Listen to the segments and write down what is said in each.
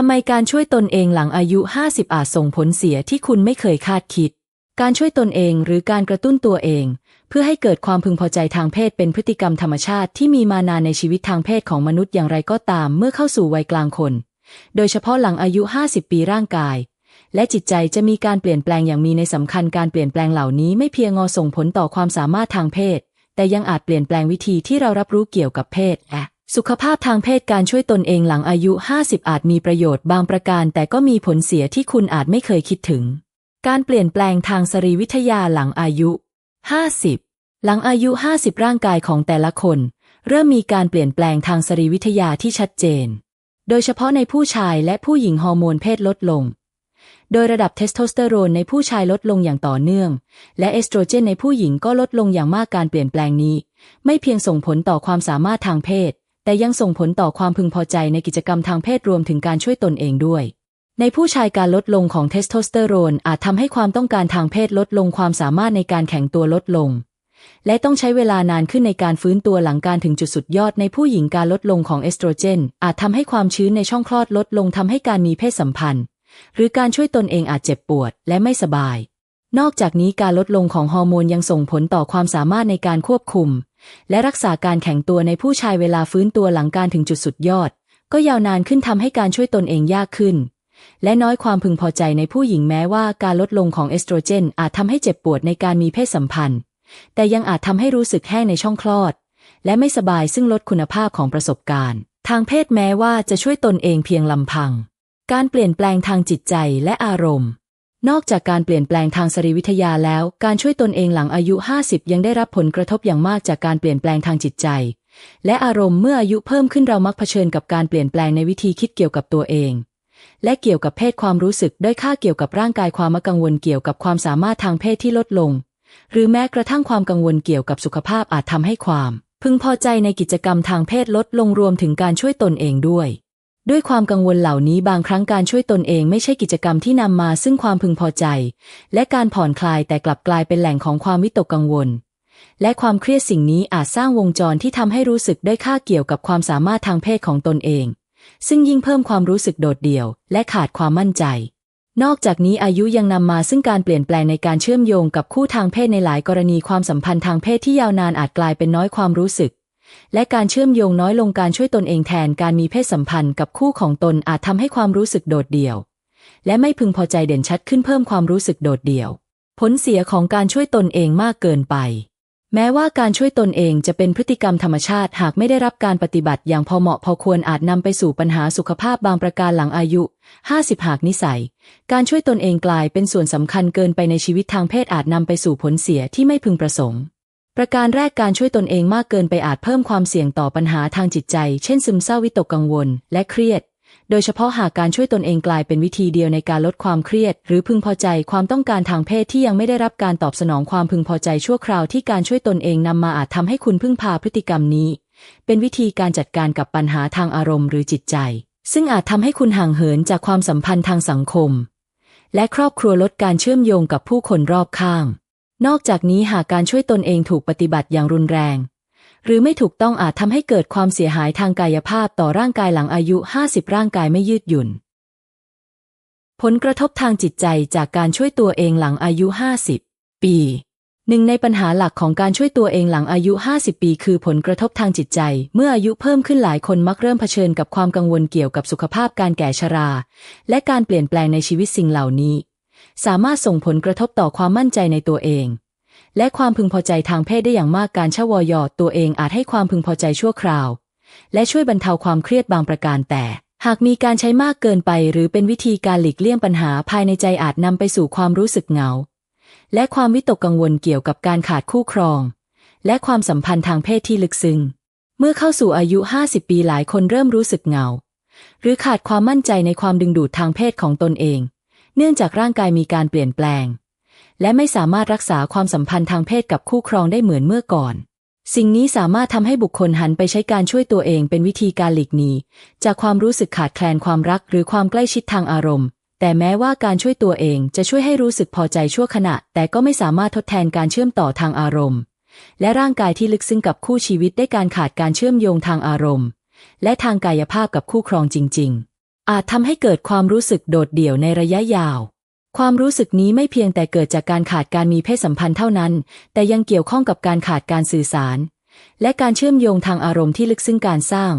ทำไมการช่วยตนเองหลังอายุ 50 อาจส่งผลเสียที่คุณไม่เคยคาดคิด การช่วยตนเองหรือการกระตุ้นตัวเอง เพื่อให้เกิดความพึงพอใจทางเพศเป็นพฤติกรรมธรรมชาติที่มีมานานในชีวิตทางเพศของมนุษย์อย่างไรก็ตามเมื่อเข้าสู่วัยกลางคน โดยเฉพาะหลังอายุ 50 ปีร่างกาย และจิตใจจะมีการเปลี่ยนแปลงอย่างมีในสำคัญการเปลี่ยนแปลงเหล่านี้ไม่เพียงงอส่งผลต่อความสามารถทางเพศ แต่ยังอาจเปลี่ยนแปลงวิธีที่เรารับรู้เกี่ยวกับเพศและ สุขภาพทางเพศการช่วยตนเองหลังอายุ 50 อาจมีประโยชน์บางประการ แต่ก็มีผลเสียที่คุณอาจไม่เคยคิดถึง การเปลี่ยนแปลงทางสรีวิทยาหลังอายุ 50 หลังอายุ 50 ร่างกายของแต่ละคน เริ่มมีการเปลี่ยนแปลงทางสรีวิทยาที่ชัดเจน โดยเฉพาะในผู้ชายและผู้หญิงฮอร์โมนเพศลดลง โดยระดับเทสโทสเตอโรนในผู้ชายลดลงอย่างต่อเนื่อง และเอสโตรเจนในผู้หญิงก็ลดลงอย่างมากการเปลี่ยนแปลงนี้ ไม่เพียงส่งผลต่อความสามารถทางเพศ แต่ยังส่งผลต่อความพึงพอใจในกิจกรรมทางเพศรวมถึงการช่วยตนเองด้วย ในผู้ชายการลดลงของเทสโทสเตอโรนอาจทำให้ความต้องการทางเพศลดลงความสามารถในการแข่งตัวลดลง และต้องใช้เวลานานขึ้นในการฟื้นตัวหลังการถึงจุดสุดยอดในผู้หญิงการลดลงของเอสโตรเจน อาจทำให้ความชื้นในช่องคลอดลดลงทำให้การมีเพศสัมพันธ์ หรือการช่วยตนเองอาจเจ็บปวดและไม่สบายนอกจากนี้การลดลงของฮอร์โมนยังส่งผลต่อความสามารถในการควบคุม และรักษาการแข็งตัวในผู้ชายเวลาฟื้นตัวหลังการถึงจุดสุดยอด ก็ยาวนานขึ้นทำให้การช่วยตนเองยากขึ้น และน้อยความพึงพอใจในผู้หญิงแม้ว่าการลดลงของเอสโตรเจน อาจทำให้เจ็บปวดในการมีเพศสัมพันธ์ แต่ยังอาจทำให้รู้สึกแห้งในช่องคลอด และไม่สบายซึ่งลดคุณภาพของประสบการณ์ ทางเพศแม้ว่าจะช่วยตนเองเพียงลำพัง การเปลี่ยนแปลงทางจิตใจและอารมณ์ นอกจากการเปลี่ยนแปลงทางสรีวิทยาแล้ว การช่วยตนเองหลังอายุ 50 ยังได้รับผลกระทบอย่างมากจากการเปลี่ยนแปลงทางจิตใจ และอารมณ์เมื่ออายุเพิ่มขึ้นเรามักเผชิญกับการเปลี่ยนแปลงในวิธีคิดเกี่ยวกับตัวเอง และเกี่ยวกับเพศความรู้สึกด้อยค่าเกี่ยวกับร่างกายความกังวลเกี่ยวกับความสามารถทางเพศที่ลดลง หรือแม้กระทั่งความกังวลเกี่ยวกับสุขภาพอาจทำให้ความ พึงพอใจในกิจกรรมทางเพศลดลงรวมถึงการช่วยตนเองด้วย ด้วยความกังวลเหล่านี้บางครั้งการช่วยตนเองไม่ใช่กิจกรรมที่นำมาซึ่งความพึงพอใจ และการผ่อนคลายแต่กลับกลายเป็นแหล่งของความวิตกกังวล และความเครียดสิ่งนี้อาจสร้างวงจรที่ทำให้รู้สึกได้ค่าเกี่ยวกับความสามารถทางเพศของตนเอง ซึ่งยิ่งเพิ่มความรู้สึกโดดเดี่ยว และขาดความมั่นใจ นอกจากนี้อายุยังนำมาซึ่งการเปลี่ยนแปลงในการเชื่อมโยงกับคู่ทางเพศในหลายกรณีความสัมพันธ์ทางเพศที่ยาวนานอาจกลายเป็นน้อยความรู้สึก และการเชื่อมโยงน้อยลงการช่วยตนเองแทนการมีเพศสัมพันธ์กับคู่ของตนอาจทำให้ความรู้สึกโดดเดี่ยว และไม่พึงพอใจเด่นชัดขึ้นเพิ่มความรู้สึกโดดเดี่ยว ผลเสียของการช่วยตนเองมากเกินไป แม้ว่าการช่วยตนเองจะเป็นพฤติกรรมธรรมชาติหากไม่ได้รับการปฏิบัติอย่างพอเหมาะพอควรอาจนำไปสู่ปัญหาสุขภาพบางประการหลังอายุ 50 หากนิสัย การช่วยตนเองกลายเป็นส่วนสำคัญเกินไปในชีวิตทางเพศอาจนำไปสู่ผลเสียที่ไม่พึงประสงค์ ประการแรกการช่วยตนเองมากเกินไปอาจเพิ่มความเสี่ยงต่อปัญหาทางจิตใจ เช่นซึมเศร้าวิตกกังวล และเครียด โดยเฉพาะหากการช่วยตนเองกลายเป็นวิธีเดียวในการลดความเครียด หรือพึงพอใจความต้องการทางเพศที่ยังไม่ได้รับการตอบสนองความพึงพอใจชั่วคราวที่การช่วยตนเองนำมาอาจทำให้คุณพึ่งพาพฤติกรรมนี้ เป็นวิธีการจัดการกับปัญหาทางอารมณ์หรือจิตใจ ซึ่งอาจทำให้คุณห่างเหินจากความสัมพันธ์ทางสังคม และครอบครัวลดการเชื่อมโยงกับผู้คนรอบข้าง นอกจากนี้หากการช่วยตนเองถูกปฏิบัติอย่างรุนแรง หรือไม่ถูกต้องอาจทำให้เกิดความเสียหายทางกายภาพต่อร่างกายหลังอายุ 50 ร่างกายไม่ยืดหยุ่น ผลกระทบทางจิตใจจากการช่วยตัวเองหลังอายุ 50 ปีหนึ่งในปัญหาหลักของการช่วยตัวเองหลังอายุ 50 ปีคือผลกระทบทางจิตใจ เมื่ออายุเพิ่มขึ้นหลายคนมักเริ่มเผชิญกับความกังวลเกี่ยวกับสุขภาพการแก่ชรา และการเปลี่ยนแปลงในชีวิตสิ่งเหล่านี้ สามารถส่งผลกระทบต่อความมั่นใจในตัวเอง และความพึงพอใจทางเพศได้อย่างมากการชะวอยอตัวเองอาจให้ความพึงพอใจชั่วคราว และช่วยบรรเทาความเครียดบางประการแต่ หากมีการใช้มากเกินไป หรือเป็นวิธีการหลีกเลี่ยงปัญหาภายในใจอาจนำไปสู่ความรู้สึกเหงา และความวิตกกังวลเกี่ยวกับการขาดคู่ครอง และความสัมพันธ์ทางเพศที่ลึกซึ้งเมื่อเข้าสู่อายุ 50 ปีหลายคนเริ่มรู้สึกเหงา หรือขาดความมั่นใจในความดึงดูดทางเพศของตนเอง เนื่องจากร่างกายมีการเปลี่ยนแปลง และไม่สามารถรักษาความสัมพันธ์ทางเพศกับคู่ครองได้เหมือนเมื่อก่อน สิ่งนี้สามารถทำให้บุคคลหันไปใช้การช่วยตัวเองเป็นวิธีการหลีกหนีจากความรู้สึกขาดแคลนความรักหรือความใกล้ชิดทางอารมณ์ แต่แม้ว่าการช่วยตัวเองจะช่วยให้รู้สึกพอใจชั่วขณะ แต่ก็ไม่สามารถทดแทนการเชื่อมต่อทางอารมณ์ และร่างกายที่ลึกซึ้งกับคู่ชีวิตได้การขาดการเชื่อมโยงทางอารมณ์ และทางกายภาพกับคู่ครองจริง ๆ อาจทำให้เกิดความรู้สึกโดดเดี่ยวในระยะยาว ความรู้สึกนี้ไม่เพียงแต่เกิดจากการขาดการมีเพศสัมพันธ์เท่านั้น แต่ยังเกี่ยวข้องกับการขาดการสื่อสาร และการเชื่อมโยงทางอารมณ์ที่ลึกซึ้งการสร้าง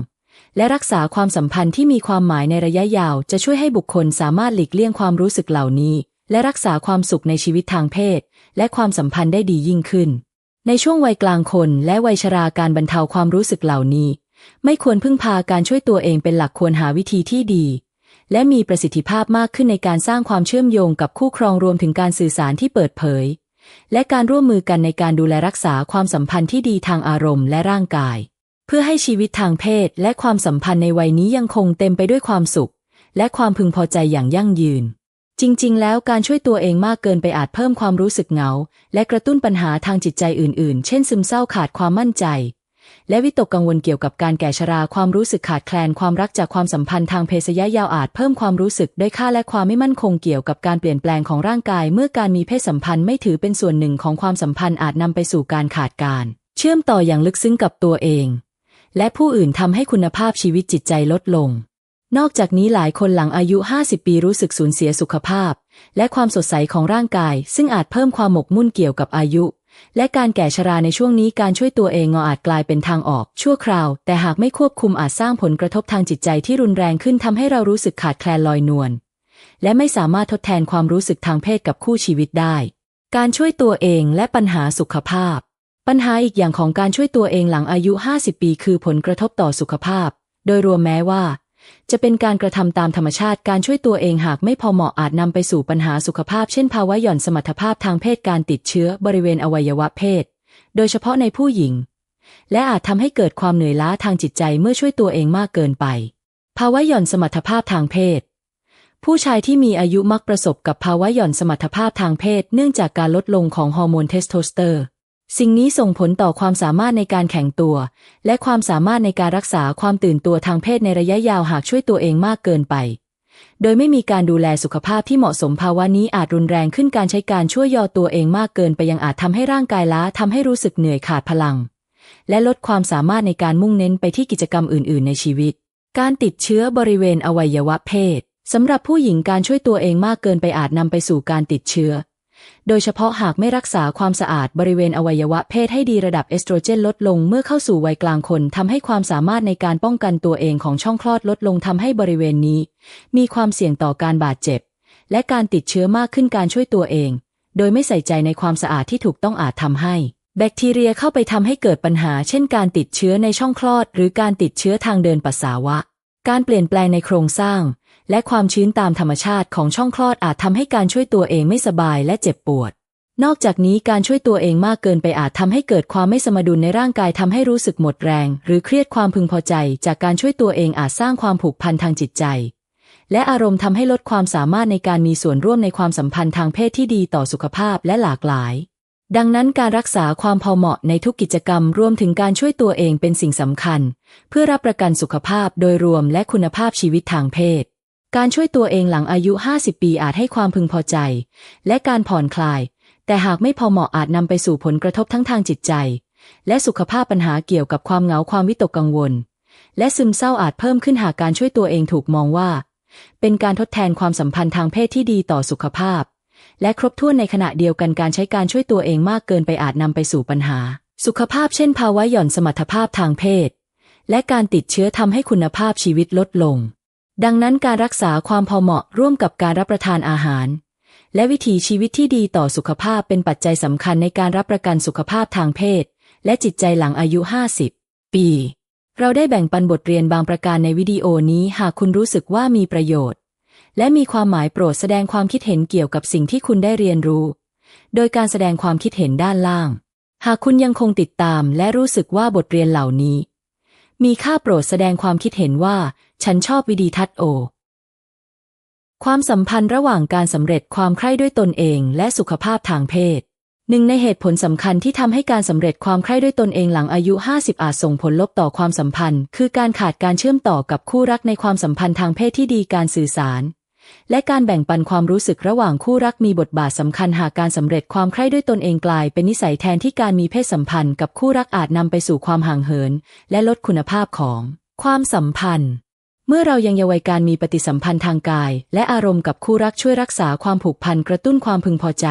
และรักษาความสัมพันธ์ที่มีความหมายในระยะยาว จะช่วยให้บุคคลสามารถหลีกเลี่ยงความรู้สึกเหล่านี้ และรักษาความสุขในชีวิตทางเพศ และความสัมพันธ์ได้ดียิ่งขึ้น ในช่วงวัยกลางคนและวัยชราการบรรเทาความรู้สึกเหล่านี้ ไม่ควรพึ่งพาการช่วยตัวเองเป็นหลักควรหาวิธีที่ดี และมีประสิทธิภาพมากขึ้นในการสร้างความเชื่อมโยงกับคู่ครองรวมถึงการสื่อสารที่เปิดเผย และการร่วมมือกันในการดูแลรักษาความสัมพันธ์ที่ดีทางอารมณ์และร่างกาย เพื่อให้ชีวิตทางเพศและความสัมพันธ์ในวัยนี้ยังคงเต็มไปด้วยความสุข และความพึงพอใจอย่างยั่งยืนจริง ๆ แล้วการช่วยตัวเองมากเกินไปอาจเพิ่มความรู้สึกเหงา และกระตุ้นปัญหาทางจิตใจอื่น ๆ เช่นซึมเศร้าขาดความมั่นใจ และวิตกกังวลเกี่ยวกับการแก่ชรา ความรู้สึกขาดแคลนความรักจากความสัมพันธ์ทางเพศยะยาวอาจเพิ่มความรู้สึกด้อยค่าและความไม่มั่นคงเกี่ยวกับการเปลี่ยนแปลงของร่างกาย เมื่อการมีเพศสัมพันธ์ไม่ถือเป็นส่วนหนึ่งของความสัมพันธ์อาจนำไปสู่การขาดการ เชื่อมต่ออย่างลึกซึ้งกับตัวเอง และผู้อื่นทำให้คุณภาพชีวิตจิตใจลดลง นอกจากนี้หลายคนหลังอายุ 50 ปีรู้สึกสูญเสียสุขภาพ และความสดใสของร่างกาย ซึ่งอาจเพิ่มความหมกมุ่นเกี่ยวกับอายุ และการแก่ชราในช่วงนี้การช่วยตัวเองงออาจกลายเป็นทางออก ชั่วคราว แต่หากไม่ควบคุมอาจสร้างผลกระทบทางจิตใจที่รุนแรงขึ้นทำให้เรารู้สึกขาดแคลนลอยนวลและไม่สามารถทดแทนความรู้สึกทางเพศกับคู่ชีวิตได้ การช่วยตัวเองและปัญหาสุขภาพ ปัญหาอีกอย่างของการช่วยตัวเองหลังอายุ 50 ปี คือผลกระทบต่อสุขภาพ โดยรวมแม้ว่า จะเป็นการกระทำตามธรรมชาติการช่วยตัวเองหากไม่พอเหมาะอาจนำไปสู่ปัญหาสุขภาพ เช่นภาวะหย่อนสมรรถภาพทางเพศการติดเชื้อบริเวณอวัยวะเพศ โดยเฉพาะในผู้หญิง และอาจทำให้เกิดความเหนื่อยล้าทางจิตใจเมื่อช่วยตัวเองมากเกินไป ภาวะหย่อนสมรรถภาพทางเพศ ผู้ชายที่มีอายุมักประสบกับภาวะหย่อนสมรรถภาพทางเพศ เนื่องจากการลดลงของฮอร์โมนเทสโทสเตอร์ สิ่งนี้ส่งผลต่อความสามารถในการแข็งตัว และความสามารถในการรักษาความตื่นตัวทางเพศในระยะยาวหากช่วยตัวเองมากเกินไป โดยไม่มีการดูแลสุขภาพที่เหมาะสมภาวะนี้อาจรุนแรงขึ้นการใช้การช่วยยอตัวเองมากเกินไปยังอาจทำให้ร่างกายล้าทำให้รู้สึกเหนื่อยขาดพลัง และลดความสามารถในการมุ่งเน้นไปที่กิจกรรมอื่น ๆ ในชีวิต การติดเชื้อบริเวณอวัยวะเพศสำหรับผู้หญิงการช่วยตัวเองมากเกินไปอาจนำไปสู่การติดเชื้อ โดยเฉพาะหากไม่รักษาความสะอาดบริเวณอวัยวะเพศให้ดีระดับเอสโตรเจนลดลงเมื่อเข้าสู่วัยกลางคนทำให้ความสามารถในการป้องกันตัวเองของช่องคลอดลดลงทำให้บริเวณนี้ มีความเสี่ยงต่อการบาดเจ็บ และการติดเชื้อมากขึ้นการช่วยตัวเอง โดยไม่ใส่ใจในความสะอาดที่ถูกต้องอาจทำให้แบคทีเรียเข้าไปทำให้เกิดปัญหา เช่นการติดเชื้อในช่องคลอด หรือการติดเชื้อทางเดินปัสสาวะ การเปลี่ยนแปลงในโครงสร้าง และความชื้นตามธรรมชาติของช่องคลอดอาจทำให้การช่วยตัวเองไม่สบายและเจ็บปวด นอกจากนี้การช่วยตัวเองมากเกินไปอาจทำให้เกิดความไม่สมดุลในร่างกายทำให้รู้สึกหมดแรง หรือเครียดความพึงพอใจ จากการช่วยตัวเองอาจสร้างความผูกพันทางจิตใจ และอารมณ์ทำให้ลดความสามารถในการมีส่วนร่วมในความสัมพันธ์ทางเพศที่ดีต่อสุขภาพและหลากหลายดังนั้นการรักษาความพอเหมาะในทุกกิจกรรมรวมถึงการช่วยตัวเองเป็นสิ่งสำคัญ เพื่อรับประกันสุขภาพโดยรวมและคุณภาพชีวิตทางเพศ การช่วยตัวเองหลังอายุ 50 ปีอาจให้ความพึงพอใจ และการผ่อนคลาย แต่หากไม่พอเหมาะอาจนำไปสู่ผลกระทบทั้งทางจิตใจ และสุขภาพปัญหาเกี่ยวกับความเหงาความวิตกกังวล และซึมเศร้าอาจเพิ่มขึ้นหากการช่วยตัวเองถูกมองว่า เป็นการทดแทนความสัมพันธ์ทางเพศที่ดีต่อสุขภาพ และครบถ้วนในขณะเดียวกันการใช้การช่วยตัวเองมากเกินไปอาจนำไปสู่ปัญหา สุขภาพเช่น ภาวะหย่อนสมรรถภาพทางเพศ และการติดเชื้อทำให้คุณภาพชีวิตลดลง ดังนั้นการรักษาความพอเหมาะร่วมกับการรับประทานอาหาร และวิถีชีวิตที่ดีต่อสุขภาพเป็นปัจจัยสำคัญในการรับประกันสุขภาพทางเพศ และจิตใจหลังอายุ 50 ปี เราได้แบ่งปันบทเรียนบางประการในวิดีโอนี้หากคุณรู้สึกว่ามีประโยชน์ และมีความหมายโปรดแสดงความคิดเห็นเกี่ยวกับสิ่งที่คุณได้เรียนรู้ โดยการแสดงความคิดเห็นด้านล่าง หากคุณยังคงติดตามและรู้สึกว่าบทเรียนเหล่านี้ มีค่าโปรดแสดงความคิดเห็นว่า ฉันชอบวิดีทัศน์โอ ความสัมพันธ์ระหว่างการสำเร็จความใคร่ด้วยตนเองและสุขภาพทางเพศหนึ่งในเหตุผลสำคัญที่ทำให้การสำเร็จความใคร่ด้วยตนเองหลังอายุ 50 อาจส่งผลลบต่อความสัมพันธ์ คือการขาดการเชื่อมต่อกับคู่รักในความสัมพันธ์ทางเพศที่ดีการสื่อสาร และการแบ่งปันความรู้สึกระหว่างคู่รักมีบทบาทสำคัญหากการสำเร็จความใคร่ด้วยตนเองกลายเป็นนิสัยแทนที่การมีเพศสัมพันธ์กับคู่รักอาจนำไปสู่ความห่างเหิน และลดคุณภาพของความสัมพันธ์ เมื่อเรายังเยาว์วัยการมีปฏิสัมพันธ์ทางกาย และอารมณ์กับคู่รักช่วยรักษาความผูกพันกระตุ้นความพึงพอใจ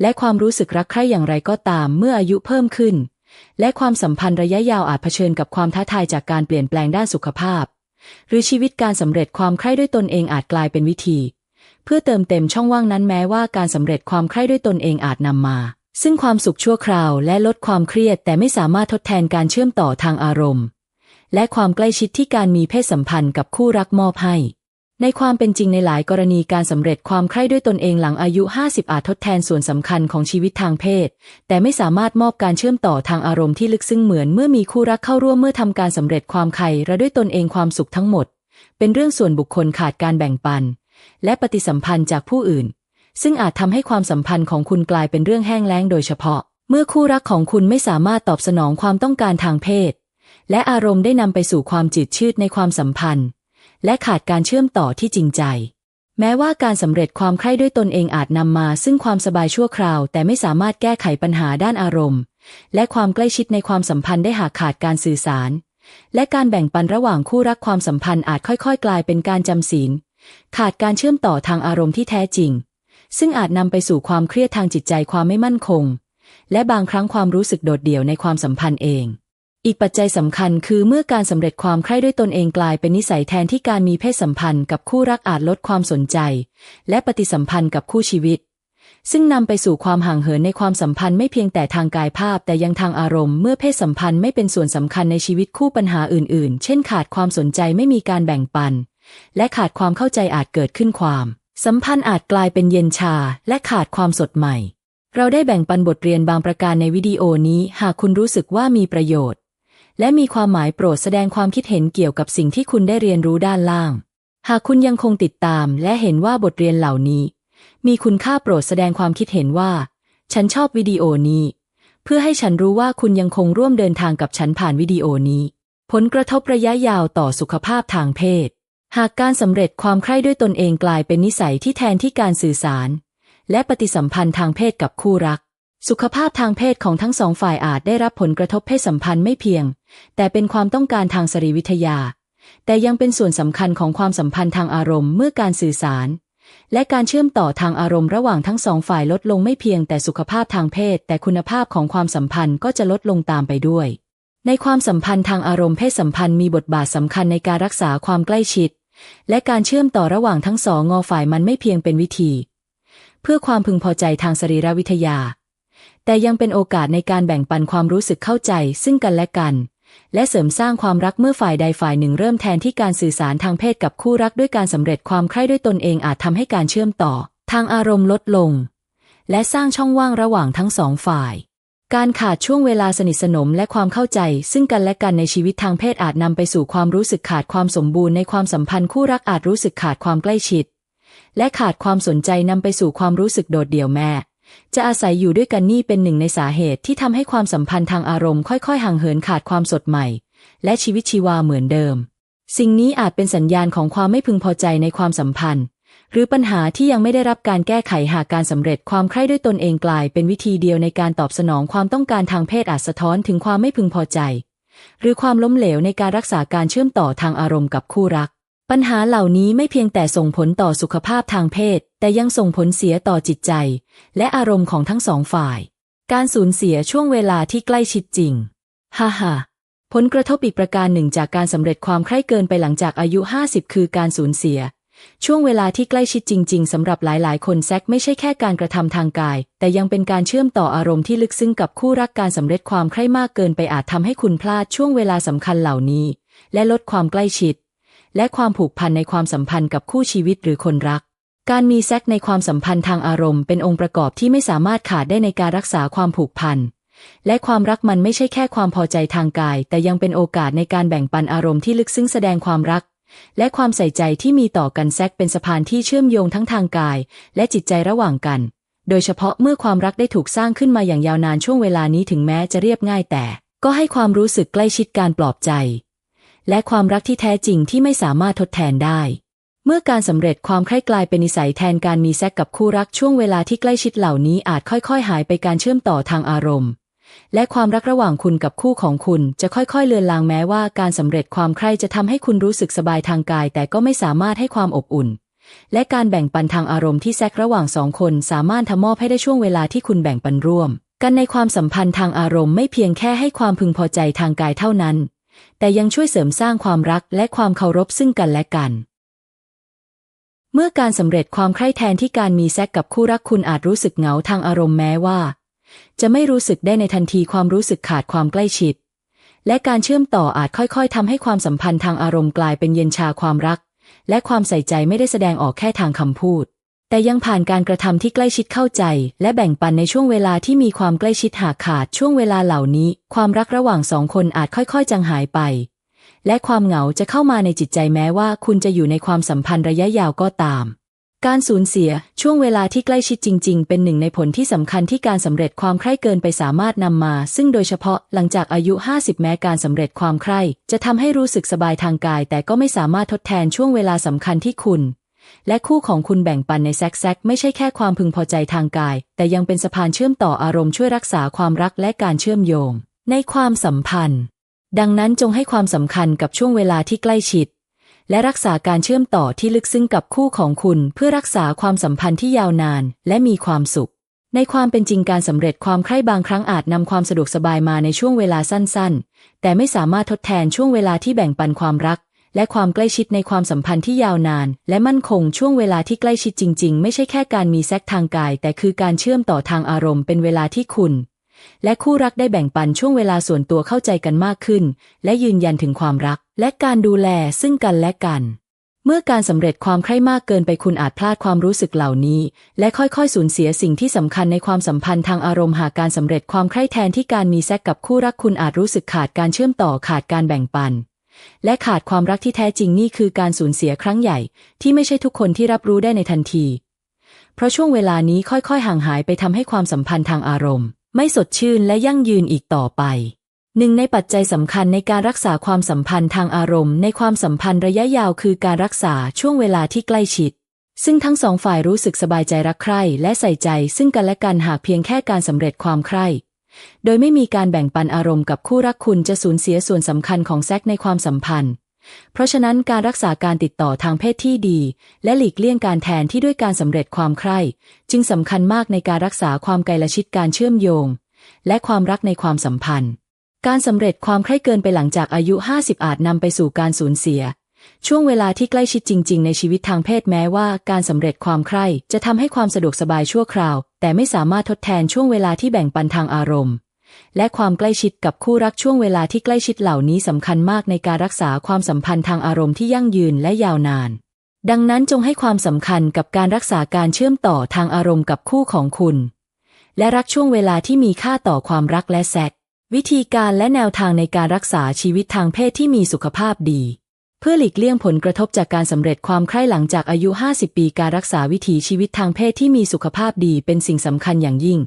และความรู้สึกรักใคร่อย่างไรก็ตามเมื่ออายุเพิ่มขึ้น และความสัมพันธ์ระยะยาวอาจเผชิญกับความท้าทายจากการเปลี่ยนแปลงด้านสุขภาพ หรือชีวิตการสำเร็จความใคร่ด้วยตนเองอาจกลายเป็นวิธี เพื่อเติมเต็มช่องว่างนั้นแม้ว่าการสำเร็จความใคร่ด้วยตนเองอาจนำมา ซึ่งความสุขชั่วคราวและลดความเครียดแต่ไม่สามารถทดแทนการเชื่อมต่อทางอารมณ์ และความใกล้ชิดที่การมีเพศสัมพันธ์กับคู่รักมอบให้ ในความเป็นจริงในหลายกรณีการสำเร็จความใคร่ด้วยตนเองหลังอายุ 50 อาจทดแทนส่วนสำคัญของชีวิตทางเพศ แต่ไม่สามารถมอบการเชื่อมต่อทางอารมณ์ที่ลึกซึ้งเหมือนเมื่อมีคู่รักเข้าร่วมเมื่อทำการสำเร็จความใคร่และด้วยตนเองความสุขทั้งหมด เป็นเรื่องส่วนบุคคลขาดการแบ่งปัน และปฏิสัมพันธ์จากผู้อื่น ซึ่งอาจทำให้ความสัมพันธ์ของคุณกลายเป็นเรื่องแห้งแล้งโดยเฉพาะ เมื่อคู่รักของคุณไม่สามารถตอบสนองความต้องการทางเพศ และอารมณ์ได้นำไปสู่ความจืดชืดในความสัมพันธ์ และขาดการเชื่อมต่อที่จริงใจ แม้ว่าการสำเร็จความใคร่ด้วยตนเองอาจนำมาซึ่งความสบายชั่วคราว แต่ไม่สามารถแก้ไขปัญหาด้านอารมณ์ และความใกล้ชิดในความสัมพันธ์ได้หากขาดการสื่อสาร และการแบ่งปันระหว่างคู่รักความสัมพันธ์อาจค่อยๆ กลายเป็นการจำศีล ขาดการเชื่อมต่อทางอารมณ์ที่แท้จริง ซึ่งอาจนำไปสู่ความเครียดทางจิตใจความไม่มั่นคง และบางครั้งความรู้สึกโดดเดี่ยวในความสัมพันธ์เอง อีกปัจจัยสำคัญคือเมื่อการสำเร็จความใคร่ด้วยตนเองกลายเป็นนิสัยแทนที่การมีเพศสัมพันธ์กับคู่รักอาจลดความสนใจ และปฏิสัมพันธ์กับคู่ชีวิต ซึ่งนำไปสู่ความห่างเหินในความสัมพันธ์ไม่เพียงแต่ทางกายภาพแต่ยังทางอารมณ์เมื่อเพศสัมพันธ์ไม่เป็นส่วนสำคัญในชีวิตคู่ปัญหาอื่น ๆ เช่นขาดความสนใจไม่มีการแบ่งปัน และขาดความเข้าใจอาจเกิดขึ้นความ สัมพันธ์อาจกลายเป็นเย็นชา และขาดความสดใหม่ เราได้แบ่งปันบทเรียนบางประการในวิดีโอนี้ หากคุณรู้สึกว่ามีประโยชน์ และมีความหมายโปรดแสดงความคิดเห็นเกี่ยวกับสิ่งที่คุณได้เรียนรู้ด้านล่าง หากคุณยังคงติดตามและเห็นว่าบทเรียนเหล่านี้ มีคุณค่าโปรดแสดงความคิดเห็นว่า ฉันชอบวิดีโอนี้ เพื่อให้ฉันรู้ว่าคุณยังคงร่วมเดินทางกับฉันผ่านวิดีโอนี้ ผลกระทบระยะยาวต่อสุขภาพทางเพศ หากการสำเร็จความใคร่ด้วยตนเองกลายเป็นนิสัยที่แทนที่การสื่อสาร และปฏิสัมพันธ์ทางเพศกับคู่รัก สุขภาพทางเพศของทั้งสองฝ่ายอาจได้รับผลกระทบเพศสัมพันธ์ไม่เพียง แต่เป็นความต้องการทางสรีวิทยา แต่ยังเป็นส่วนสำคัญของความสัมพันธ์ทางอารมณ์เมื่อการสื่อสาร และการเชื่อมต่อทางอารมณ์ระหว่างทั้งสองฝ่ายลดลงไม่เพียงแต่สุขภาพทางเพศ แต่คุณภาพของความสัมพันธ์ก็จะลดลงตามไปด้วย ในความสัมพันธ์ทางอารมณ์เพศสัมพันธ์มีบทบาทสำคัญในการรักษาความใกล้ชิด และการเชื่อมต่อระหว่างทั้งสองงอฝ่ายมันไม่เพียงเป็นวิธี เพื่อความพึงพอใจทางสรีรวิทยาแต่ยังเป็นโอกาสในการแบ่งปันความรู้สึกเข้าใจซึ่งกันและกัน และเสริมสร้างความรักเมื่อฝ่ายใดฝ่ายหนึ่งเริ่มแทนที่การสื่อสารทางเพศกับคู่รักด้วยการสำเร็จความใคร่ด้วยตนเองอาจทำให้การเชื่อมต่อ ทางอารมณ์ลดลง และสร้างช่องว่างระหว่างทั้งสองฝ่าย การขาดช่วงเวลาสนิทสนมและความเข้าใจ ซึ่งกันและกันในชีวิตทางเพศอาจนำไปสู่ความรู้สึกขาดความสมบูรณ์ในความสัมพันธ์คู่รักอาจรู้สึกขาดความใกล้ชิด และขาดความสนใจนำไปสู่ความรู้สึกโดดเดี่ยวแม่ จะอาศัยอยู่ด้วยกันนี่เป็นหนึ่งในสาเหตุที่ทำให้ความสัมพันธ์ทางอารมณ์ค่อยๆห่างเหินขาดความสดใหม่ และชีวิตชีวาเหมือนเดิม สิ่งนี้อาจเป็นสัญญาณของความไม่พึงพอใจในความสัมพันธ์ หรือปัญหาที่ยังไม่ได้รับการแก้ไขหากการสำเร็จความใคร่ด้วยตนเองกลาย เป็นวิธีเดียวในการตอบสนองความต้องการทางเพศอาจสะท้อนถึงความไม่พึงพอใจ หรือความล้มเหลวในการรักษาการเชื่อมต่อทางอารมณ์กับคู่รัก ปัญหาเหล่านี้ไม่เพียงแต่ส่งผลต่อสุขภาพทางเพศ แต่ยังส่งผลเสียต่อจิตใจ และอารมณ์ของทั้งสองฝ่าย การสูญเสียช่วงเวลาที่ใกล้ชิดจริง ฮ่าฮ่าผลกระทบอีกประการหนึ่งจากการสำเร็จความใคร่เกินไปหลังจากอายุ 50 คือการสูญเสีย ช่วงเวลาที่ใกล้ชิดจริง ๆสำหรับหลายๆ คนแซกไม่ใช่แค่การกระทำทางกาย แต่ยังเป็นการเชื่อมต่ออารมณ์ที่ลึกซึ้งกับคู่รักการสำเร็จความใคร่มากเกินไปอาจทำให้คุณพลาดช่วงเวลาสำคัญเหล่านี้ และลดความใกล้ชิด และความผูกพันในความสัมพันธ์กับคู่ชีวิตหรือคนรัก การมีแซกในความสัมพันธ์ทางอารมณ์เป็นองค์ประกอบที่ไม่สามารถขาดได้ในการรักษาความผูกพันและความรักมันไม่ใช่แค่ความพอใจทางกาย แต่ยังเป็นโอกาสในการแบ่งปันอารมณ์ที่ลึกซึ้งแสดงความรัก และความใส่ใจที่มีต่อกันแซกเป็นสะพานที่เชื่อมโยงทั้งทางกาย และจิตใจระหว่างกัน โดยเฉพาะเมื่อความรักได้ถูกสร้างขึ้นมาอย่างยาวนานช่วงเวลานี้ถึงแม้จะเรียบง่ายแต่ ก็ให้ความรู้สึกใกล้ชิดการปลอบใจ และความรักที่แท้จริงที่ไม่สามารถทดแทนได้ เมื่อการสำเร็จความใคร่กลายเป็นนิสัยแทนการมีแซกกับคู่รักช่วงเวลาที่ใกล้ชิดเหล่านี้อาจค่อยๆ หายไปการเชื่อมต่อทางอารมณ์ และความรักระหว่างคุณกับคู่ของคุณจะค่อยๆ เลือนลางแม้ว่าการสำเร็จความใคร่จะทำให้คุณรู้สึกสบายทางกาย แต่ก็ไม่สามารถให้ความอบอุ่น และการแบ่งปันทางอารมณ์ที่แทรกระหว่างสองคนสามารถทำมอบให้ได้ช่วงเวลาที่คุณแบ่งปันร่วมกันในความสัมพันธ์ทางอารมณ์ไม่เพียงแค่ให้ความพึงพอใจทางกายเท่านั้น แต่ยังช่วยเสริมสร้างความรักและความเคารพซึ่งกันและกัน เมื่อการสำเร็จความใคร่แทนที่การมีแซกกับคู่รักคุณอาจรู้สึกเหงาทางอารมณ์แม้ว่า จะไม่รู้สึกได้ในทันทีความรู้สึกขาดความใกล้ชิด และการเชื่อมต่ออาจค่อยๆทำให้ความสัมพันธ์ทางอารมณ์กลายเป็นเย็นชาความรัก และความใส่ใจไม่ได้แสดงออกแค่ทางคำพูด แต่ยังผ่านการกระทำที่ใกล้ชิดเข้าใจ และแบ่งปันในช่วงเวลาที่มีความใกล้ชิดหากขาดช่วงเวลาเหล่านี้ ความรักระหว่างสองคนอาจค่อยๆ จางหายไป และความเหงาจะเข้ามาในจิตใจแม้ว่า คุณจะอยู่ในความสัมพันธ์ระยะยาวก็ตาม การสูญเสียช่วงเวลาที่ใกล้ชิดจริง ๆ เป็นหนึ่งในผลที่สำคัญที่การสำเร็จความใคร่เกินไปสามารถนำมา ซึ่งโดยเฉพาะหลังจากอายุ 50 แม้การสำเร็จความใคร่ จะทำให้รู้สึกสบายทางกาย แต่ก็ไม่สามารถทดแทนช่วงเวลาสำคัญที่คุณ และคู่ของคุณแบ่งปันในแซกแซกไม่ใช่แค่ความพึงพอใจทางกาย แต่ยังเป็นสะพานเชื่อมต่ออารมณ์ช่วยรักษาความรักและการเชื่อมโยง ในความสัมพันธ์ ดังนั้นจงให้ความสำคัญกับช่วงเวลาที่ใกล้ชิด และรักษาการเชื่อมต่อที่ลึกซึ้งกับคู่ของคุณ เพื่อรักษาความสัมพันธ์ที่ยาวนาน และมีความสุข ในความเป็นจริงการสำเร็จความใคร่บางครั้งอาจนำความสะดวกสบายมาในช่วงเวลาสั้นๆ แต่ไม่สามารถทดแทนช่วงเวลาที่แบ่งปันความรัก และความใกล้ชิดในความสัมพันธ์ที่ยาวนาน และมั่นคงช่วงเวลาที่ใกล้ชิดจริง ๆ ไม่ใช่แค่การมีแซกทางกาย แต่คือการเชื่อมต่อทางอารมณ์เป็นเวลาที่คุณ และคู่รักได้แบ่งปันช่วงเวลาส่วนตัวเข้าใจกันมากขึ้น และยืนยันถึงความรัก และการดูแลซึ่งกันและกันเมื่อการสำเร็จความใคร่มากเกินไปคุณอาจพลาดความรู้สึกเหล่านี้ และค่อยๆ สูญเสียสิ่งที่สำคัญในความสัมพันธ์ทางอารมณ์หากการสำเร็จความใคร่แทนที่การมีแซกกับคู่รักคุณอาจรู้สึกขาดการเชื่อมต่อขาดการแบ่งปัน และขาดความรักที่แท้จริงนี่คือการสูญเสียครั้งใหญ่ ที่ไม่ใช่ทุกคนที่รับรู้ได้ในทันที เพราะช่วงเวลานี้ค่อยๆ ห่างหายไปทำให้ความสัมพันธ์ทางอารมณ์ ไม่สดชื่นและยั่งยืนอีกต่อไปหนึ่งในปัจจัยสำคัญในการรักษาความสัมพันธ์ทางอารมณ์ ในความสัมพันธ์ระยะยาวคือการรักษาช่วงเวลาที่ใกล้ชิด ซึ่งทั้งสองฝ่ายรู้สึกสบายใจรักใคร่และใส่ใจซึ่งกันและกันหากเพียงแค่การสำเร็จความใคร่ โดยไม่มีการแบ่งปันอารมณ์กับคู่รักคุณจะสูญเสียส่วนสำคัญของแซกในความสัมพันธ์ เพราะฉะนั้นการรักษาการติดต่อทางเพศที่ดี และหลีกเลี่ยงการแทนที่ด้วยการสำเร็จความใคร่ จึงสำคัญมากในการรักษาความไกลชิดการเชื่อมโยง และความรักในความสัมพันธ์ การสำเร็จความใคร่เกินไปหลังจากอายุ 50 อาจนำไปสู่การสูญเสีย ช่วงเวลาที่ใกล้ชิดจริง ๆ ในชีวิตทางเพศแม้ว่า การสำเร็จความใคร่จะทำให้ความสะดวกสบายชั่วคราว แต่ไม่สามารถทดแทนช่วงเวลาที่แบ่งปันทางอารมณ์ และความใกล้ชิดกับคู่รักช่วงเวลาที่ใกล้ชิดเหล่านี้สำคัญมากในการรักษาความสัมพันธ์ทางอารมณ์ที่ยั่งยืนและยาวนาน ดังนั้นจงให้ความสำคัญกับการรักษาการเชื่อมต่อทางอารมณ์กับคู่ของคุณ และรักช่วงเวลาที่มีค่าต่อความรักและแซกวิธีการและแนวทางในการรักษาชีวิตทางเพศที่มีสุขภาพดี เพื่อหลีกเลี่ยงผลกระทบจากการสำเร็จความใคร่หลังจากอายุ 50 ปีการรักษาวิถีชีวิตทางเพศที่มีสุขภาพดีเป็นสิ่งสำคัญอย่างยิ่ง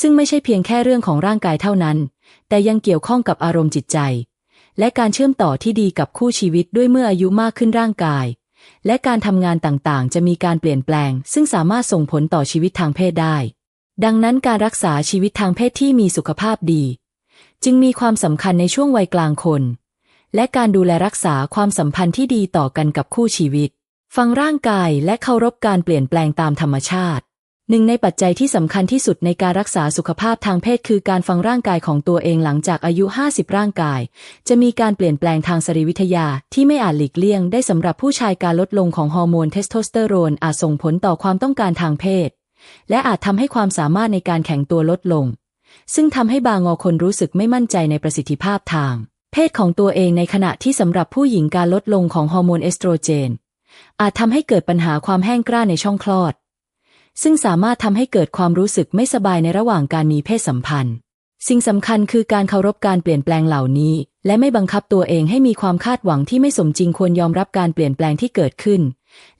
ซึ่งไม่ใช่เพียงแค่เรื่องของร่างกายเท่านั้น แต่ยังเกี่ยวข้องกับอารมณ์จิตใจ และการเชื่อมต่อที่ดีกับคู่ชีวิตด้วยเมื่ออายุมากขึ้นร่างกาย และการทำงานต่างๆ จะมีการเปลี่ยนแปลง ซึ่งสามารถส่งผลต่อชีวิตทางเพศได้ ดังนั้นการรักษาชีวิตทางเพศที่มีสุขภาพดี จึงมีความสำคัญในช่วงวัยกลางคน และการดูแลรักษาความสัมพันธ์ที่ดีต่อกันกับคู่ชีวิต ฟังร่างกายและเคารพการเปลี่ยนแปลงตามธรรมชาติ หนึ่งในปัจจัยที่สำคัญที่สุดในการรักษาสุขภาพทางเพศคือการฟังร่างกายของตัวเองหลังจากอายุ 50 ร่างกาย จะมีการเปลี่ยนแปลงทางสรีวิทยาที่ไม่อาจหลีกเลี่ยงได้สำหรับผู้ชายการลดลงของฮอร์โมนเทสโทสเตอโรนอาจส่งผลต่อความต้องการทางเพศ และอาจทำให้ความสามารถในการแข็งตัวลดลง ซึ่งทำให้บางงอคนรู้สึกไม่มั่นใจในประสิทธิภาพทาง เพศของตัวเองในขณะที่สำหรับผู้หญิงการลดลงของฮอร์โมนเอสโตรเจน อาจทำให้เกิดปัญหาความแห้งกร้านในช่องคลอด ซึ่งสามารถทำให้เกิดความรู้สึกไม่สบายในระหว่างการมีเพศสัมพันธ์ สิ่งสำคัญคือการเคารพการเปลี่ยนแปลงเหล่านี้ และไม่บังคับตัวเองให้มีความคาดหวังที่ไม่สมจริงควรยอมรับการเปลี่ยนแปลงที่เกิดขึ้น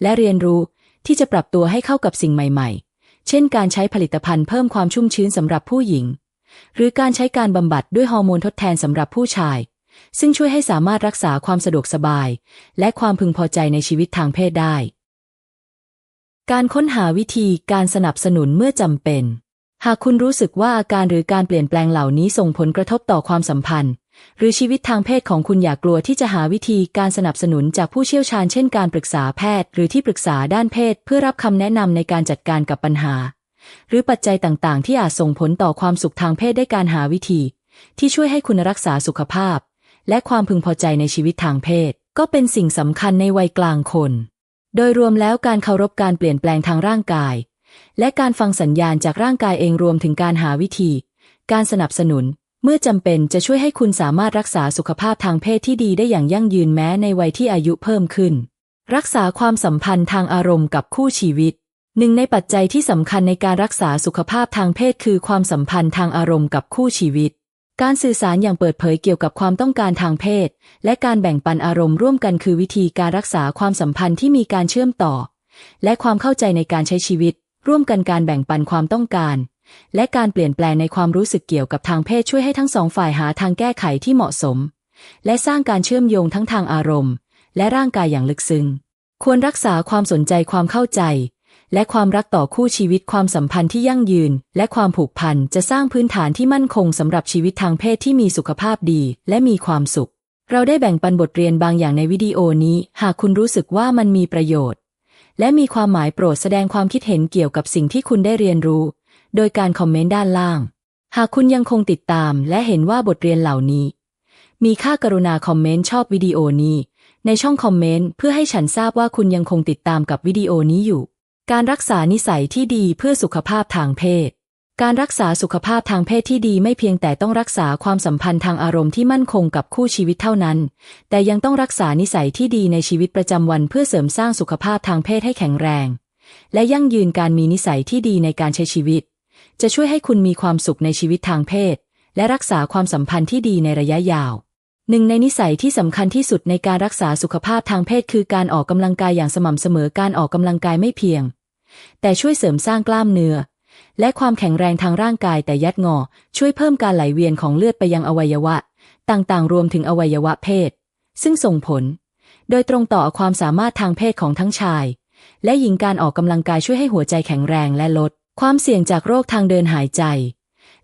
และเรียนรู้ที่จะปรับตัวให้เข้ากับสิ่งใหม่ๆ เช่น การใช้ผลิตภัณฑ์เพิ่มความชุ่มชื้นสำหรับผู้หญิง หรือการใช้การบำบัดด้วยฮอร์โมนทดแทนสำหรับผู้ชาย ซึ่งช่วยให้สามารถรักษาความสะดวกสบาย และความพึงพอใจในชีวิตทางเพศได้ การค้นหาวิธีการสนับสนุนเมื่อจำเป็น หากคุณรู้สึกว่าอาการหรือการเปลี่ยนแปลงเหล่านี้ส่งผลกระทบต่อความสัมพันธ์ หรือชีวิตทางเพศของคุณอย่ากลัวที่จะหาวิธีการสนับสนุนจากผู้เชี่ยวชาญเช่นการปรึกษาแพทย์ หรือที่ปรึกษาด้านเพศ เพื่อรับคำแนะนำในการจัดการกับปัญหา หรือปัจจัยต่างๆ ที่อาจส่งผลต่อความสุขทางเพศได้การหาวิธีที่ช่วยให้คุณรักษาสุขภาพ และความพึงพอใจในชีวิตทางเพศ ก็เป็นสิ่งสำคัญในวัยกลางคน โดยรวมแล้วการเคารพการเปลี่ยนแปลงทางร่างกาย และการฟังสัญญาณจากร่างกายเองรวมถึงการหาวิธี การสนับสนุน เมื่อจำเป็นจะช่วยให้คุณสามารถรักษาสุขภาพทางเพศที่ดีได้อย่างยั่งยืนแม้ในวัยที่อายุเพิ่มขึ้น รักษาความสัมพันธ์ทางอารมณ์กับคู่ชีวิตหนึ่งในปัจจัยที่สำคัญในการรักษาสุขภาพทางเพศคือความสัมพันธ์ทางอารมณ์กับคู่ชีวิต การสื่อสารอย่างเปิดเผยเกี่ยวกับความต้องการทางเพศ และการแบ่งปันอารมณ์ร่วมกันคือวิธีการรักษาความสัมพันธ์ที่มีการเชื่อมต่อ และความเข้าใจในการใช้ชีวิต ร่วมกันการแบ่งปันความต้องการ และการเปลี่ยนแปลงในความรู้สึกเกี่ยวกับทางเพศช่วยให้ทั้งสองฝ่ายหาทางแก้ไขที่เหมาะสม และสร้างการเชื่อมโยงทั้งทางอารมณ์ และร่างกายอย่างลึกซึ้งควรรักษาความสนใจความเข้าใจ และความรักต่อคู่ชีวิตความสัมพันธ์ที่ยั่งยืน และความผูกพันจะสร้างพื้นฐานที่มั่นคงสำหรับชีวิตทางเพศที่มีสุขภาพดี และมีความสุข เราได้แบ่งปันบทเรียนบางอย่างในวิดีโอนี้ หากคุณรู้สึกว่ามันมีประโยชน์ และมีความหมายโปรดแสดงความคิดเห็นเกี่ยวกับสิ่งที่คุณได้เรียนรู้ โดยการคอมเมนต์ด้านล่าง หากคุณยังคงติดตาม และเห็นว่าบทเรียนเหล่านี้ มีค่ากรุณาคอมเมนต์ชอบวิดีโอนี้ ในช่องคอมเมนต์เพื่อให้ฉันทราบว่าคุณยังคงติดตามกับวิดีโอนี้อยู่ การรักษานิสัยที่ดีเพื่อสุขภาพทางเพศ การรักษาสุขภาพทางเพศที่ดีไม่เพียงแต่ต้องรักษาความสัมพันธ์ทางอารมณ์ที่มั่นคงกับคู่ชีวิตเท่านั้น แต่ยังต้องรักษานิสัยที่ดีในชีวิตประจำวันเพื่อเสริมสร้างสุขภาพทางเพศให้แข็งแรง และยั่งยืนการมีนิสัยที่ดีในการใช้ชีวิต จะช่วยให้คุณมีความสุขในชีวิตทางเพศ และรักษาความสัมพันธ์ที่ดีในระยะยาว หนึ่งในนิสัยที่สำคัญที่สุดในการรักษาสุขภาพทางเพศคือการออกกำลังกายอย่างสม่ำเสมอการออกกำลังกายไม่เพียง แต่ช่วยเสริมสร้างกล้ามเนื้อ และความแข็งแรงทางร่างกายแต่ยัดงอ ช่วยเพิ่มการไหลเวียนของเลือดไปยังอวัยวะ ต่างๆ รวมถึงอวัยวะเพศ ซึ่งส่งผล โดยตรงต่อความสามารถทางเพศของทั้งชาย และหญิงการออกกำลังกายช่วยให้หัวใจแข็งแรงและลด ความเสี่ยงจากโรคทางเดินหายใจ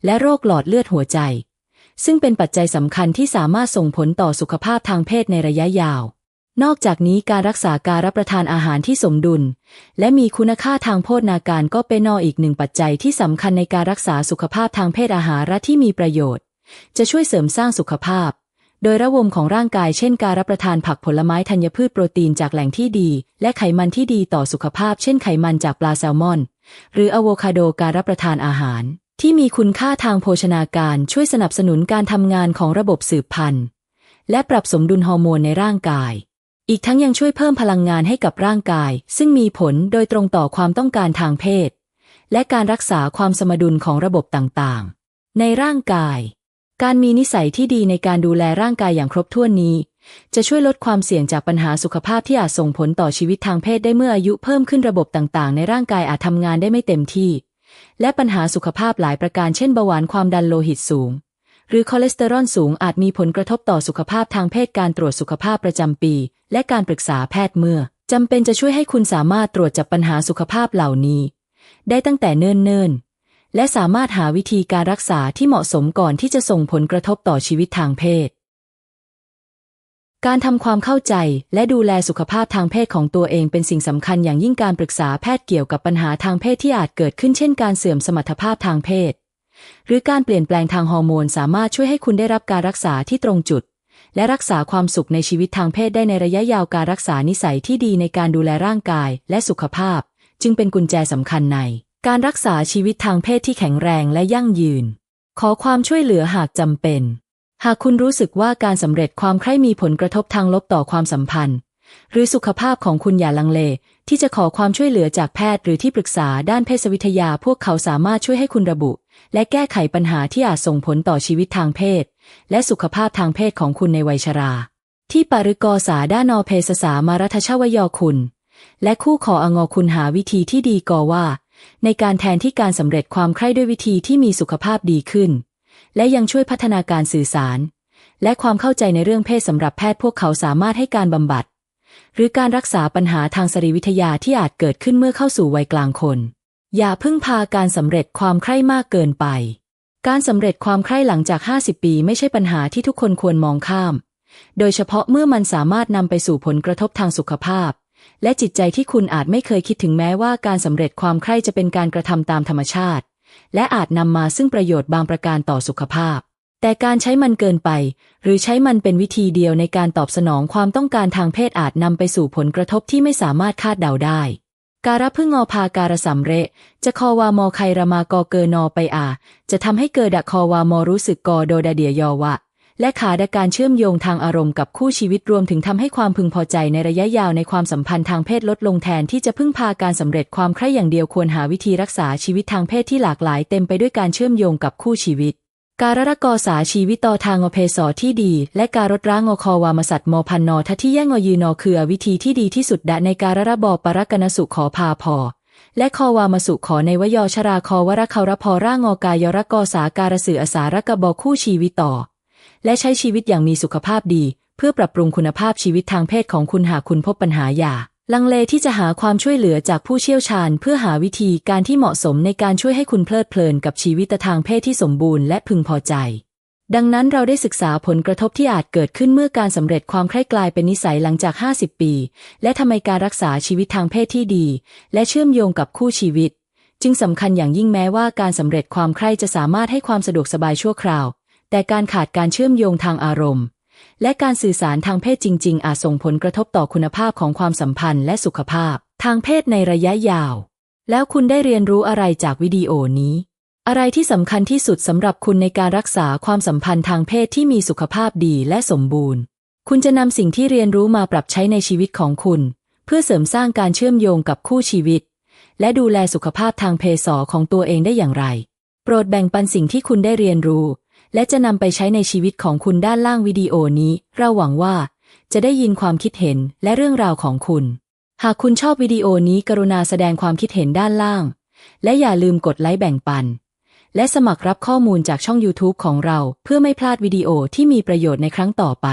และโรคหลอดเลือดหัวใจ ซึ่งเป็นปัจจัยสำคัญที่สามารถส่งผลต่อสุขภาพทางเพศในระยะยาว นอกจากนี้การรักษาการรับประทานอาหารที่สมดุล และมีคุณค่าทางโภชนาการก็เป็นนออีกหนึ่งปัจจัยที่สำคัญในการรักษาสุขภาพทางเพศอาหารที่มีประโยชน์ จะช่วยเสริมสร้างสุขภาพ โดยระวมของร่างกายเช่นการรับประทานผักผลไม้ธัญพืชโปรตีนจากแหล่งที่ดี และไขมันที่ดีต่อสุขภาพ เช่นไขมันจากปลาแซลมอน หรืออะโวคาโดการรับประทานอาหาร ที่มีคุณค่าทางโภชนาการช่วยสนับสนุนการทำงานของระบบสืบพันธุ์ และปรับสมดุลฮอร์โมนในร่างกาย อีกทั้งยังช่วยเพิ่มพลังงานให้กับร่างกาย ซึ่งมีผลโดยตรงต่อความต้องการทางเพศ และการรักษาความสมดุลของระบบต่างๆ ในร่างกาย การมีนิสัยที่ดีในการดูแลร่างกายอย่างครบถ้วนนี้ จะช่วยลดความเสี่ยงจากปัญหาสุขภาพที่อาจส่งผลต่อชีวิตทางเพศได้เมื่ออายุเพิ่มขึ้นระบบต่างๆ ในร่างกายอาจทำงานได้ไม่เต็มที่ และปัญหาสุขภาพหลายประการเช่นเบาหวานความดันโลหิตสูง หรือคอเลสเตอรอลสูงอาจมีผลกระทบต่อสุขภาพทางเพศการตรวจสุขภาพประจำปี และการปรึกษาแพทย์เมื่อจำเป็นจะช่วยให้คุณสามารถตรวจจับปัญหาสุขภาพเหล่านี้ ได้ตั้งแต่เนิ่นๆ และสามารถหาวิธีการรักษาที่เหมาะสมก่อนที่จะส่งผลกระทบต่อชีวิตทางเพศ การทำความเข้าใจและดูแลสุขภาพทางเพศของตัวเองเป็นสิ่งสำคัญอย่างยิ่งการปรึกษาแพทย์เกี่ยวกับปัญหาทางเพศที่อาจเกิดขึ้นเช่นการเสื่อมสมรรถภาพทางเพศ หรือการเปลี่ยนแปลงทางฮอร์โมนสามารถช่วยให้คุณได้รับการรักษาที่ตรงจุด และรักษาความสุขในชีวิตทางเพศได้ในระยะยาวการรักษานิสัยที่ดีในการดูแลร่างกายและสุขภาพ จึงเป็นกุญแจสำคัญใน การรักษาชีวิตทางเพศที่แข็งแรงและยั่งยืน ขอความช่วยเหลือหากจำเป็น หากคุณรู้สึกว่าการสำเร็จความใคร่มีผลกระทบทางลบต่อความสัมพันธ์ หรือสุขภาพของคุณอย่าลังเล ที่จะขอความช่วยเหลือจากแพทย์หรือที่ปรึกษาด้านเภสัชวิทยาพวกเขาสามารถช่วยให้คุณระบุ และแก้ไขปัญหาที่อาจส่งผลต่อชีวิตทางเพศ และสุขภาพทางเพศของคุณในวัยชรา ที่ปารึกอสาด้านอเพศสามารัฐชวยอคุณ และคู่ขอองอคุณหาวิธีที่ดีกอว่า ในการแทนที่การสำเร็จความใคร่ด้วยวิธีที่มีสุขภาพดีขึ้น และยังช่วยพัฒนาการสื่อสาร และความเข้าใจในเรื่องเพศสำหรับแพทย์พวกเขาสามารถให้การบำบัด หรือการรักษาปัญหาทางสรีวิทยาที่อาจเกิดขึ้นเมื่อเข้าสู่วัยกลางคน อย่าพึ่งพาการสำเร็จความใคร่มากเกินไป การสำเร็จความใคร่หลังจาก 50 ปีไม่ใช่ปัญหาที่ทุกคนควรมองข้าม โดยเฉพาะเมื่อมันสามารถนำไปสู่ผลกระทบทางสุขภาพและจิตใจที่คุณอาจไม่เคยคิดถึงแม้ว่าการสำเร็จความใคร่จะเป็นการกระทำตามธรรมชาติ และอาจนำมาซึ่งประโยชน์บางประการต่อสุขภาพ แต่การใช้มันเกินไป หรือใช้มันเป็นวิธีเดียวในการตอบสนองความต้องการทางเพศอาจนำไปสู่ผลกระทบที่ไม่สามารถคาดเดาได้การะพึ่งงอพาการะสำเรจะคอวามอไครมากอเกอนอไปอา จะทำให้เกิดดะคอวามอรู้สึกกอโดดาเดียยอวะ และขาดการเชื่อมโยงทางอารมณ์กับคู่ชีวิตรวมถึงทำให้ความพึงพอใจในระยะยาวในความสัมพันธ์ทางเพศลดลงแทนที่จะพึ่งพาการสำเร็จความใคร่อย่างเดียวควรหาวิธีรักษาชีวิตทางเพศที่หลากหลายเต็มไปด้วยการเชื่อมโยงกับคู่ชีวิตการรกอสาชีวิตต่อทางอเพสอที่ดี และการรดร้างอคอวามสัตมพันนอทัที่แย่งอยืนอคือวิธีที่ดีที่สุดดะในการระบอปรกนสุขอพาพอ และคอวามสุขอในวยอชราคอวรคารพอร่างอกายรกอสาการสื่ออสารกบอคู่ชีวิตต่อ และใช้ชีวิตอย่างมีสุขภาพดี เพื่อปรับปรุงคุณภาพชีวิตทางเพศของคุณหากคุณพบปัญหาอย่าลังเลที่จะหาความช่วยเหลือจากผู้เชี่ยวชาญ เพื่อหาวิธีการที่เหมาะสมในการช่วยให้คุณเพลิดเพลินกับชีวิตทางเพศที่สมบูรณ์และพึงพอใจ ดังนั้นเราได้ศึกษาผลกระทบที่อาจเกิดขึ้นเมื่อการสำเร็จความใคร่กลายเป็นนิสัยหลังจาก 50 ปี และทำไมการรักษาชีวิตทางเพศที่ดี และเชื่อมโยงกับคู่ชีวิต จึงสำคัญอย่างยิ่งแม้ว่าการสำเร็จความใคร่จะสามารถให้ความสะดวกสบายชั่วคราว แต่การขาดการเชื่อมโยงทางอารมณ์ และการสื่อสารทางเพศจริง ๆ อาจส่งผลกระทบต่อคุณภาพของความสัมพันธ์และสุขภาพ ทางเพศในระยะยาว แล้วคุณได้เรียนรู้อะไรจากวิดีโอนี้ อะไรที่สำคัญที่สุดสำหรับคุณในการรักษาความสัมพันธ์ทางเพศที่มีสุขภาพดีและสมบูรณ์ คุณจะนำสิ่งที่เรียนรู้มาปรับใช้ในชีวิตของคุณ เพื่อเสริมสร้างการเชื่อมโยงกับคู่ชีวิต และดูแลสุขภาพทางเพศของตัวเองได้อย่างไร โปรดแบ่งปันสิ่งที่คุณได้เรียนรู้ และจะนำไปใช้ในชีวิตของคุณด้านล่างวิดีโอนี้ เราหวังว่าจะได้ยินความคิดเห็นและเรื่องราวของคุณ หากคุณชอบวิดีโอนี้กรุณาแสดงความคิดเห็นด้านล่าง และอย่าลืมกดไลค์แบ่งปัน และสมัครรับข้อมูลจากช่อง YouTube ของเรา เพื่อไม่พลาดวิดีโอที่มีประโยชน์ในครั้งต่อไป